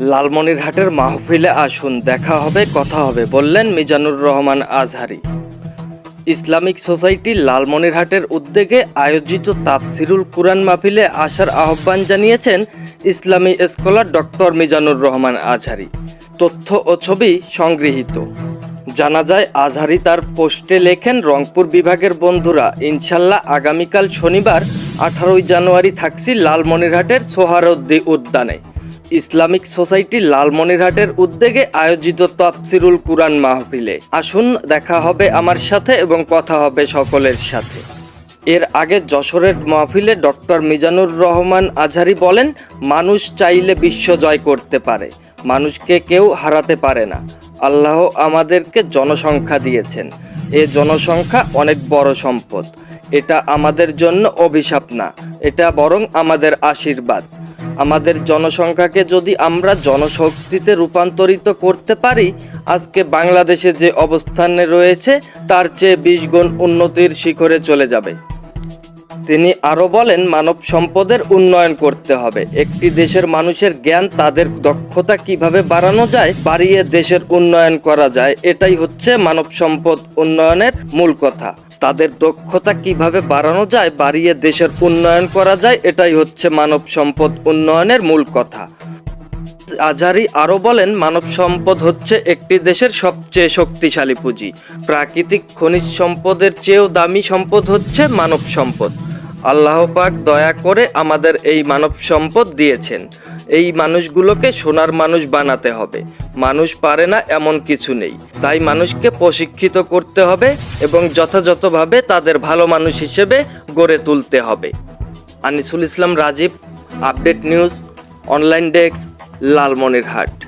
লালমনিরহাটের মাহফিলে আসুন, দেখা হবে, কথা হবে, বললেন মিজানুর রহমান আজহারি। ইসলামিক সোসাইটি লালমনিরহাটের উদ্যোগে আয়োজিত তাফসিরুল কুরআন মাহফিলে আসার আহ্বান জানিয়েছেন ইসলামী স্কলার ডক্টর মিজানুর রহমান আজহারি। তথ্য ও ছবি সংগৃহীত। জানা যায়, আজহারি তার পোস্টে লেখেন, রংপুর বিভাগের বন্ধুরা, ইনশাল্লাহ আগামীকাল শনিবার আঠারোই জানুয়ারি থাকছি লালমনিরহাটের সোহারউদ্দি উদ্যানে। ইসলামিক সোসাইটি লালমনিরহাটের উদ্যোগে আয়োজিত তাফসিরুল কুরআন মাহফিলে। আসুন, দেখা হবে আমার সাথে এবং কথা হবে সকলের সাথে। এর আগে যশোরের মাহফিলে ডক্টর মিজানুর রহমান আজহারি বলেন, মানুষ চাইলে বিশ্ব জয় করতে পারে। মানুষকে কেউ হারাতে পারে না। আল্লাহ আমাদেরকে জনসংখ্যা দিয়েছেন। এ জনসংখ্যা অনেক বড় সম্পদ। এটা আমাদের জন্য অভিশাপ না। এটা বরং আমাদের আশীর্বাদ। আমাদের জনসংখ্যাকে যদি আমরা জনশক্তিতে রূপান্তরিত করতে পারি, আজকে বাংলাদেশে যে অবস্থানে রয়েছে, তার চেয়ে বিশ গুণ উন্নতির শিখরে চলে যাবে। তিনি আরও বলেন, মানব সম্পদের উন্নয়ন করতে হবে। একটি দেশের মানুষের জ্ঞান, তাদের দক্ষতা কীভাবে বাড়ানো যায়, বাড়িয়ে দেশের উন্নয়ন করা যায়, এটাই হচ্ছে মানব সম্পদ উন্নয়নের মূল কথা। তাদের দক্ষতা কীভাবে বাড়ানো যায়, বাড়িয়ে দেশের উন্নয়ন করা যায়, এটাই হচ্ছে মানব সম্পদ উন্নয়নের মূল কথা। আজারি আরও বলেন, মানব সম্পদ হচ্ছে একটি দেশের সবচেয়ে শক্তিশালী পুঁজি। প্রাকৃতিক খনিজ সম্পদের চেয়েও দামি সম্পদ হচ্ছে মানব সম্পদ। আল্লাহ পাক দয়া করে আমাদের এই মানব সম্পদ দিয়েছেন। এই মানুষগুলোকে সোনার মানুষ বানাতে হবে। মানুষ পারে না এমন কিছু নেই। তাই মানুষকে প্রশিক্ষিত করতে হবে এবং যথাযথভাবে তাদের ভালো মানুষ হিসেবে গড়ে তুলতে হবে। Anisul Islam Rajib, update news, online desk, Lalmonirhat.